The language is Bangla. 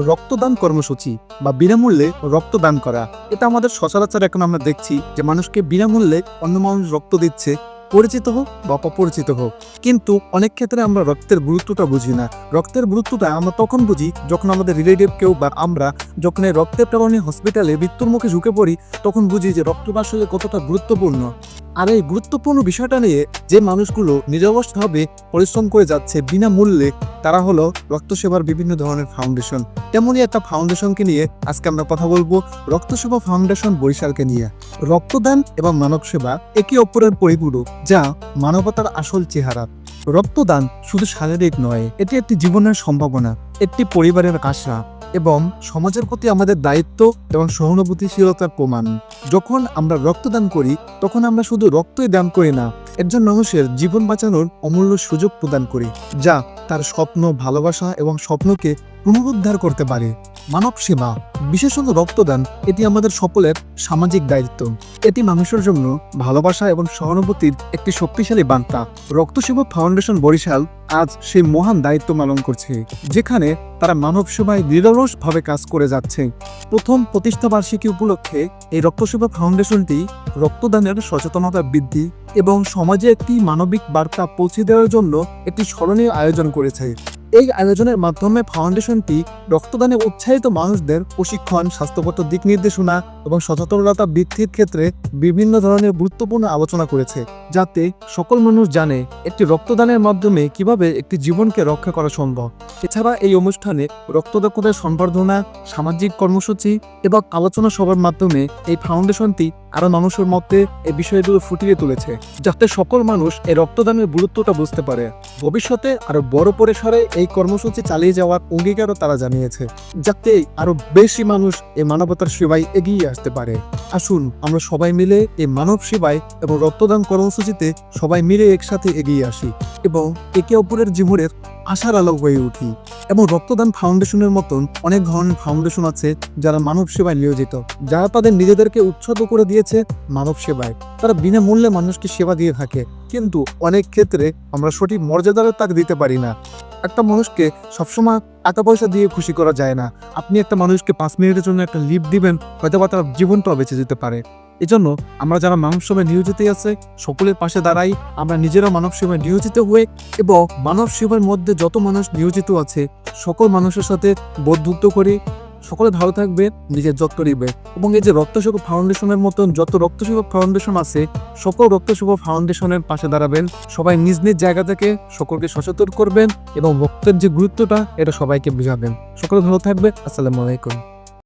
রক্তদান কর্মসূচি বা বিনামূল্যে রক্তদান করা। এটা আমাদের সচরাচর এখন আমরা দেখছি যে মানুষকে বিনামূল্যে অন্য মানুষ রক্ত দিচ্ছে, পরিচিত হোক বা অপরিচিত হোক। কিন্তু অনেক ক্ষেত্রে আমরা রক্তের গুরুত্বটা বুঝি না। রক্তের গুরুত্বটা আমরা তখন বুঝি যখন আমাদের রিলেটিভ কেউ বা আমরা যখন রক্তের কারণে হসপিটালে মৃত্যুর মুখে ঝুঁকে পড়ি, তখন বুঝি যে রক্তটা আসলে কতটা গুরুত্বপূর্ণ। আর এই গুরুত্বপূর্ণ বিষয়টা নিয়ে যে মানুষগুলো নিজস্বভাবে পরিশ্রম করে যাচ্ছে বিনামূল্যে, তারা হলো রক্তসেবার বিভিন্ন ধরনের ফাউন্ডেশন। তেমনই একটা ফাউন্ডেশনকে নিয়ে আজকে আমরা কথা বলব রক্তসেবা ফাউন্ডেশন বরিশালকে নিয়ে। রক্তদান এবং মানব সেবা একে অপরের পরিপূরক, যা মানবতার আসল চেহারা। রক্তদান শুধু শারীরিক নয়, এটি একটি জীবনের সম্ভাবনা, একটি পরিবারের আশা এবং সমাজের প্রতি আমাদের দায়িত্ব এবং সহানুভূতিশীলতার প্রমাণ। যখন আমরা রক্তদান করি, তখন আমরা শুধু রক্তই দান করি না একজন মানুষের জীবন বাঁচানোর অমূল্য সুযোগ প্রদান করি, যা তার স্বপ্ন, ভালোবাসা এবং স্বপ্নকে পুনরুদ্ধার করতে পারে। মানব সেবা বিশেষত রক্তদান এটি আমাদের সকলের সামাজিক দায়িত্ব। এটি মানুষের জন্য ভালোবাসা এবং সহানুভূতির একটি শক্তিশালী বার্তা। রক্ত সেবা ফাউন্ডেশন বরিশাল আজ সেই মহান দায়িত্ব পালন করছে, যেখানে তারা মানব সেবায় নিরলসভাবে কাজ করে যাচ্ছে। প্রথম প্রতিষ্ঠা বার্ষিকী উপলক্ষে এই রক্ত সেবা ফাউন্ডেশনটি রক্তদানের সচেতনতা বৃদ্ধি এবং সমাজে একটি মানবিক বার্তা পৌঁছে দেওয়ার জন্য একটি স্মরণীয় আয়োজন করেছে। এই আয়োজনের মাধ্যমে ফাউন্ডেশনটি রক্তদানে উৎসাহিত মানুষদের প্রশিক্ষণ স্বাস্থ্যগত দিক নির্দেশনা এবং সচেতনতা বৃদ্ধির ক্ষেত্রে বিভিন্ন ধরনের গুরুত্বপূর্ণ আলোচনা করেছে, যাতে সকল মানুষ জানে একটি রক্তদানের মাধ্যমে কীভাবে একটি জীবনকে রক্ষা করা সম্ভব। এছাড়া এই অনুষ্ঠানে রক্তদাতাদের সম্বর্ধনা সামাজিক কর্মসূচি এবং আলোচনা সভার মাধ্যমে এই ফাউন্ডেশনটি আরও মানুষের মধ্যে এই বিষয়গুলো ফুটিয়ে তুলেছে, যাতে সকল মানুষ এই রক্তদানের গুরুত্বটা বুঝতে পারে। ভবিষ্যতে আরও বড় পরিসরে এই কর্মসূচি চালিয়ে যাওয়ার অঙ্গীকারও তারা জানিয়েছে, যাতে আরও বেশি মানুষ এই মানবতার সেবায় এগিয়ে আসতে পারে। আসুন, আমরা সবাই মিলে এই মানব সেবায় এবং রক্তদান কর্মসূচিতে সবাই মিলে একসাথে এগিয়ে আসি এবং একে অপরের জীবনের আশার আলো হয়ে উঠি এবং রক্তদান ফাউন্ডেশনের মতন অনেক ধরনের ফাউন্ডেশন আছে যারা মানব সেবায় নিয়োজিত, যারা তাদের নিজেদেরকে উৎসর্গ করে দিয়েছে মানব সেবায়। তারা বিনামূল্যে মানুষকে সেবা দিয়ে থাকে, কিন্তু অনেক ক্ষেত্রে আমরা সঠিক মর্যাদার তাক দিতে পারি না। একটা মানুষকে সবসময় টাকা পয়সা দিয়ে খুশি করা যায় না। আপনি একটা মানুষকে পাঁচ মিনিটের জন্য একটা লিপ দিবেন হয়তো বা তার জীবনটাও বেঁচে যেতে পারে। এজন্য আমরা যারা মানব সেবায় নিয়োজিত আছে, সকলের পাশে দাঁড়াই, আমরা নিজেরা মানব সেবায় নিয়োজিত হয়ে এবং মানব সেবার মধ্যে যত মানুষ নিয়োজিত আছে, সকল মানুষের সাথে বন্ধুত্ব করি সকলে ভালো থাকবে নিজের যত্ন নিবে এবং এই যে রক্তসেবা ফাউন্ডেশনের মতন যত রক্তসেবা ফাউন্ডেশন আছে, সকল রক্তসেবা ফাউন্ডেশনের পাশে দাঁড়াবেন। সবাই নিজ নিজ জায়গা থেকে সকলকে সচেতন করবেন এবং রক্তের যে গুরুত্বটা, এটা সবাইকে বুঝাবেন। সকলে ভালো থাকবে আসসালামু আলাইকুম।